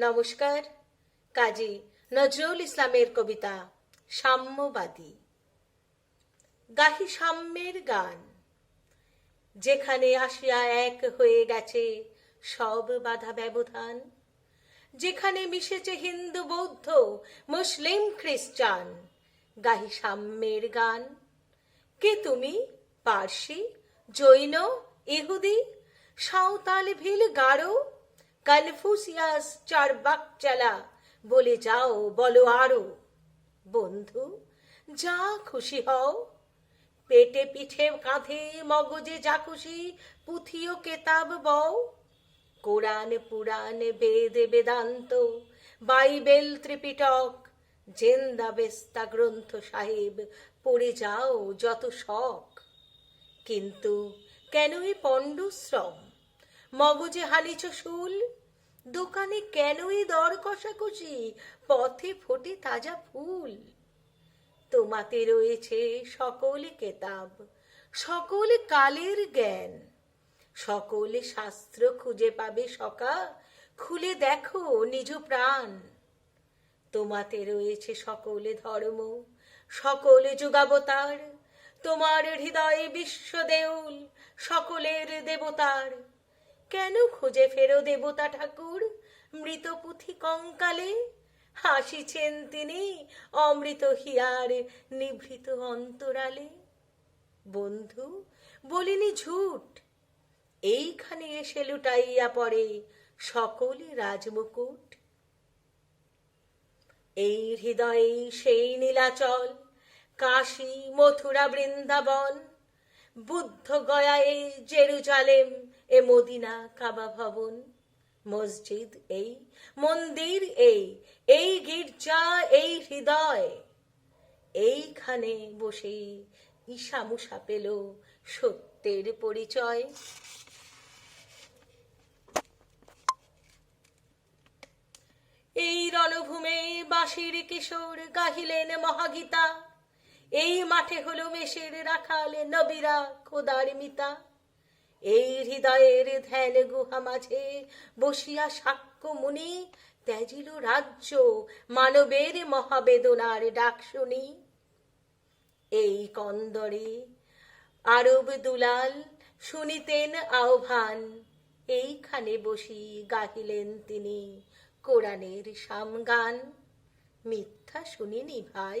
নমস্কার। কাজী নজরুল ইসলামের কবিতা সাম্যবাদী। গাহি সাম্যের গান। যেখানে আসিয়া এক হয়ে গেছে সব বাধা ব্যবধান। যেখানে মিশেছে হিন্দু, বৌদ্ধ, মুসলিম, খ্রিস্টান, গাহি সাম্যের গান। কে তুমি? পার্সি, জৈন, ইহুদি, সাঁওতাল, ভিল, গারো কনফুসিয়াস চার চালা, বলে যাও, বলো আরও। বন্ধু, যা খুশি হও। পেটে পিঠে কাঁধে মগজে যা খুশি, পুঁথিও কেতাব বও। Quran, Purana, Veda, Vedanta, Bible Tripitaka, Zend Avesta Granth Sahib, পড়ে যাও যত শখ। কিন্তু কেনই পণ্ডশ্রম? মগজে হানিছ শুল দোকানে কেনই দর কষাকষি? পথে ফোটে তাজা ফুল। তোমাতে রয়েছে সকল কেতাব, সকল কালের জ্ঞান। সকল শাস্ত্র খুঁজে পাবে সকা, খুলে দেখো নিজ প্রাণ। তোমাতে রয়েছে সকলে ধর্ম, সকলে যুগাবতার। তোমার হৃদয়ে বিশ্ব দেউল, সকলের দেবতার। কেন খুঁজে ফেরো দেবতা ঠাকুর? মৃত পুঁথি কঙ্কালে? হাসিছেন তিনি অমৃত হিয়ার নিভৃত অন্তরালে। বন্ধু, বলিনি ঝুট। এইখানে এসে লুটাইয়া পড়ে সকল রাজমুকুট। এই হৃদয়ে সেই নীলাচল, কাশী, মথুরা, বৃন্দাবন। বুদ্ধ গয়া এই জেরুজালেম, এ মদিনা কাবা ভবন, মসজিদ এই, মন্দির এই এই গির্জা, এই হৃদয়। এইখানে বসে ঈশামুষা পেল সত্যের পরিচয়। এই রণভূমে বাঁশির কিশোর গাহিলেন মহাগীতা। এই মাঠে হলো মেষের রাখাল নবীরা খোদার মিতা। এই হৃদয়ের ধ্যান গুহা মাঝে বসিয়া সাক্ষ্য মুনি, ত্যাজিল রাজ্য মানবের মহাবেদনার ডাক শুনি। এই কন্দরে আরব দুলাল শুনিতেন আহ্বান, এইখানে বসি গাহিলেন তিনি কোরআনের সামগান। মিথ্যা শুনিনি ভাই